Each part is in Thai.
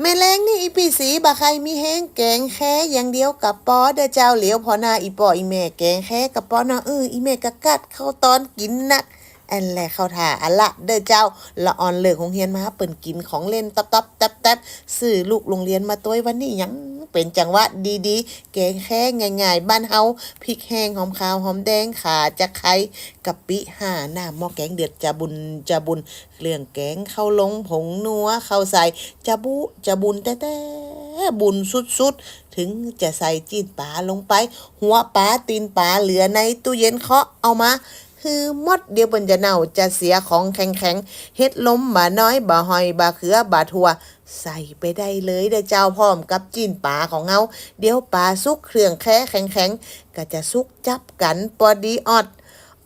แม่แรงนี่อีปีสีบะใครมีแห้งแกงแค่อย่างเดียวกับปอเดอเจ้าเหลียวพอนาอีปออีแม่แกงแค่กับปอนาะเอออีแม่กะกัดเข้าตอนกินนักอันแหละเข้าท่าอันละเด้อเจ้าละออนเลิกของเฮียนมาเปิ่นกินของเล่นตับตับแต๊บแต๊บสื่อลูกโรงเรียนมาตัววันนี้ยัง เป็นจังหวะดีๆ แกงแค่งง่ายๆ บ้านเฮาพริกแห้งหอมขาวหอมแดงขาจะไคร้กะปิห่าหน้าหม้อแกงเดือดจะบุญจะบุญเรื่องแกงเข้าลงผงนัวเข้าใส่จะบุจะบุญแต่แต่บุญสุดๆ ถึงจะใส่จีนปลาลงไป หัวปลาตีนปลาเหลือในตู้เย็นเคาะเอามา คือมดเดียวบนจะเน่าจะเสียของแข็งๆเฮ็ดล้มบาน้อยบาหอยบาเขือบาทัว ใส่ไปได้เลยเด้เจ้าพร้อมกับจีนปลาของเฮาเดี๋ยวปลาสุกเครื่องแค่แข็งๆก็จะสุกจับกันพอดีออด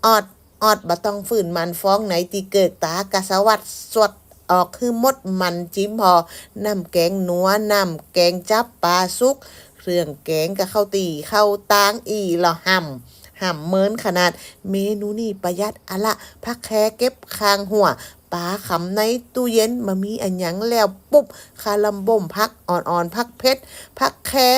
ออดออดบ่ต้องฝืนมันฟ้องไหนตีเกิดตากะสวัดสดออกคือมดมันจิ้มพอน้ำแกงนัวน้ำแกงจับปลาสุก เครื่องแกงก็เข้าตีเข้าตางอีหละห่ำ ห่ำเมินขนาด เมนูนี่ประหยัดอะละพักแค่เก็บคางหัวปลาขำในตู้เย็นมามีอันยังแล้วปุ๊บคาลัมบ่มพักอ่อนๆพักเพชรพักแค่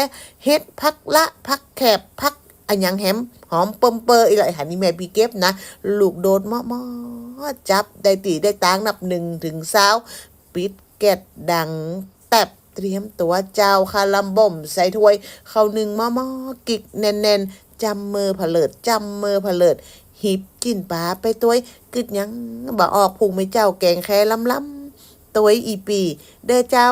เฮ็ดพักละ พักแคบพักอันยังแฮมหอมเปิมเปอร์อีกหลายหันนี่แม่พี่เก็บนะ ลูกโดดมอๆจับได้ตีได้ตางนับหนึ่งถึงเช้า ปิดแกดดังแตบ เตรียมตัวเจ้าคาลัมบ่มใส่ถ้วยเข้าหนึ่งมอมอกิกแน่นๆจำมือผเลิดจำมือผเลิดหิบกินปลาไปตัวยกึดยังบ่ออกพุงไม่เจ้าแกงแค่ล้ำๆตัวยอีปี เด้อเจ้า